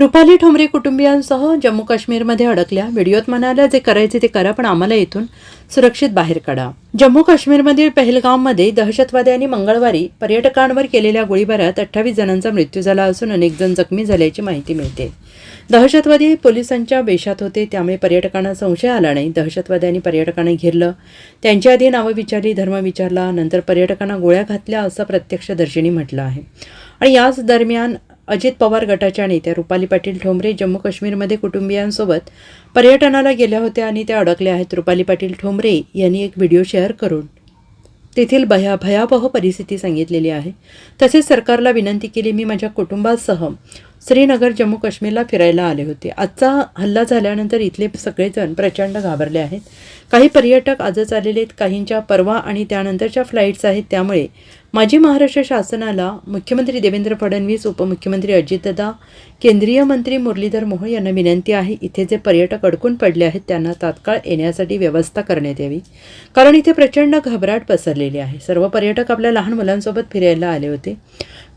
रुपाली ठोंबरे कुटुंबियांसह जम्मू काश्मीरमध्ये अडकल्या. व्हिडिओत म्हणाल्या जे करायचे ते करा पण आम्हाला इथून सुरक्षित बाहेर काढा. जम्मू काश्मीरमधील पहलगाममध्ये दहशतवाद्यांनी मंगळवारी पर्यटकांवर केलेल्या गोळीबारात अठ्ठावीस जणांचा मृत्यू झाला असून अनेक जण जखमी झाल्याची माहिती मिळते. दहशतवादी पोलिसांच्या वेशात होते त्यामुळे पर्यटकांना संशय आला नाही. दहशतवाद्यांनी पर्यटकांना घेरलं. त्यांच्या आधी नावं विचारली धर्म विचारला नंतर पर्यटकांना गोळ्या घातल्या असं प्रत्यक्षदर्शींनी म्हटलं आहे. आणि याच दरम्यान अजित पवार गटाच्या नेत्या रुपाली पाटील ठोंबरे जम्मू काश्मीरमध्ये कुटुंबियांसोबत पर्यटनाला गेल्या होत्या आणि त्या अडकल्या आहेत. रुपाली पाटील ठोंबरे यांनी एक व्हिडिओ शेअर करून तेथील भया भयावह परिस्थिती सांगितलेली आहे. तसेच सरकारला विनंती केली मी माझ्या कुटुंबासह श्रीनगर जम्मू काश्मीरला फिरायला आले होते. आजचा हल्ला झाल्यानंतर इथले सगळेजण प्रचंड घाबरले आहेत. काही पर्यटक आजच आलेले आहेत. काहींच्या परवा आणि त्यानंतरच्या फ्लाईट्स आहेत. त्यामुळे माजी महाराष्ट्र शासनाला मुख्यमंत्री देवेंद्र फडणवीस उपमुख्यमंत्री अजितदा केंद्रीय मंत्री मुरलीधर मोहोळ यांना विनंती आहे इथे जे पर्यटक अडकून पडले आहेत त्यांना तात्काळ येण्यासाठी व्यवस्था करण्यात यावी. कारण इथे प्रचंड घबराट पसरलेली आहे. सर्व पर्यटक आपल्या लहान मुलांसोबत फिरायला आले होते.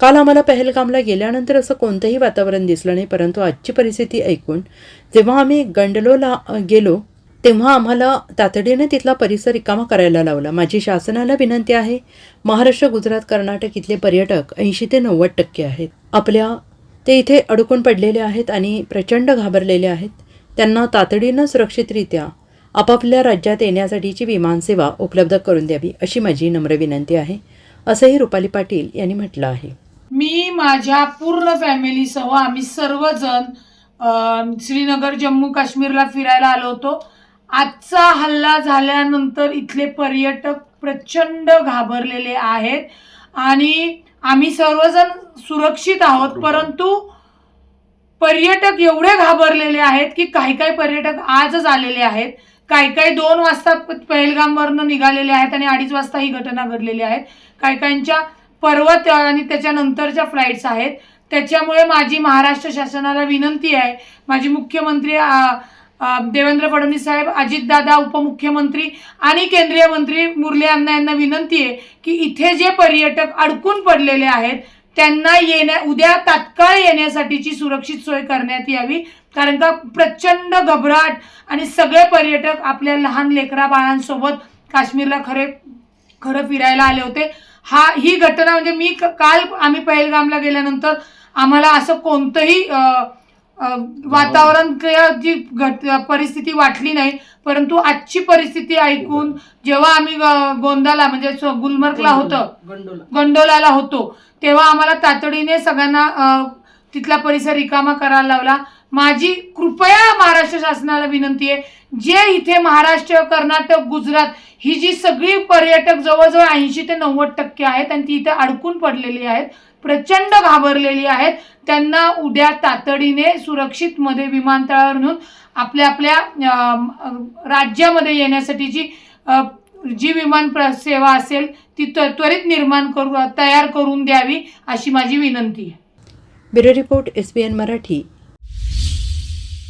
काल आम्हाला पहलगामला गेल्यानंतर असं कोणतंही वातावरण दिसलं नाही परंतु आजची परिस्थिती ऐकून जेव्हा आम्ही गंडलोला गेलो तेव्हा आम्हाला तातडीने तिथला परिसर रिकामा करायला लावला. माझी शासनाला विनंती आहे महाराष्ट्र गुजरात कर्नाटक इथले पर्यटक ऐंशी ते नव्वद टक्के आहेत. आपल्या ते इथे अडकून पडलेले आहेत आणि प्रचंड घाबरलेले आहेत. त्यांना तातडीनं सुरक्षितरित्या आपापल्या राज्यात येण्यासाठीची विमानसेवा उपलब्ध करून द्यावी अशी माझी नम्र विनंती आहे असंही रुपाली पाटील यांनी म्हटलं आहे. मी माझ्या पूर्ण फॅमिलीसह आम्ही सर्वजण श्रीनगर जम्मू काश्मीरला फिरायला आलो होतो. आजचा हल्ला झाल्यानंतर इथले पर्यटक प्रचंड घाबरलेले आहेत आणि आम्ही सर्वजण सुरक्षित आहोत परंतु पर्यटक एवढे घाबरलेले आहेत की काही काही पर्यटक आजच आलेले आहेत. काही काही दोन वाजता पहलगामवरनं निघालेले आहेत आणि अडीच वाजता ही घटना घडलेली आहेत. काही काहींच्या पर्वत आणि त्याच्यानंतरच्या फ्लाईट्स आहेत. त्याच्यामुळे माझी महाराष्ट्र शासनाला विनंती आहे. माझी मुख्यमंत्री देवेंद्र फडणवीस साहेब अजितदादा उपमुख्यमंत्री आणि केंद्रीय मंत्री मुरली अण्णा यांना विनंती आहे की इथे जे पर्यटक अडकून पडलेले आहेत त्यांना येण्या उद्या तात्काळ येण्यासाठीची सुरक्षित सोय करण्यात यावी. कारण का प्रचंड घबराट आणि सगळे पर्यटक आपल्या लहान लेकरा बाळांसोबत काश्मीरला खरे खरं फिरायला आले होते. हा ही घटना म्हणजे मी क- काल आम्ही पहलगामला गेल्यानंतर आम्हाला असं कोणतंही वातावरण जी घट परिस्थिती वाटली नाही परंतु आजची परिस्थिती ऐकून जेव्हा आम्ही गोंदाला म्हणजे गुलमर्गला होतं गंडोलाला होतो तेव्हा आम्हाला तातडीने सगळ्यांना तिथला परिसर रिकामा करायला लावला. माझी कृपया महाराष्ट्र शासनाला विनंती आहे जे इथे महाराष्ट्र कर्नाटक गुजरात ही जी सगळी पर्यटक जवळजवळ ऐंशी ते नव्वद टक्के आहेत आणि ती इथे अडकून पडलेली आहेत प्रचंड घाबरलेली आहेत. त्यांना उद्या तातडीने सुरक्षित मध्ये विमानतळावर नेऊन आपल्या आपल्या राज्यामध्ये येण्यासाठीची जी विमान प्र सेवा असेल ती त्वरित निर्माण करू तयार करून द्यावी अशी माझी विनंती आहे. Bureau report S B N Marathi.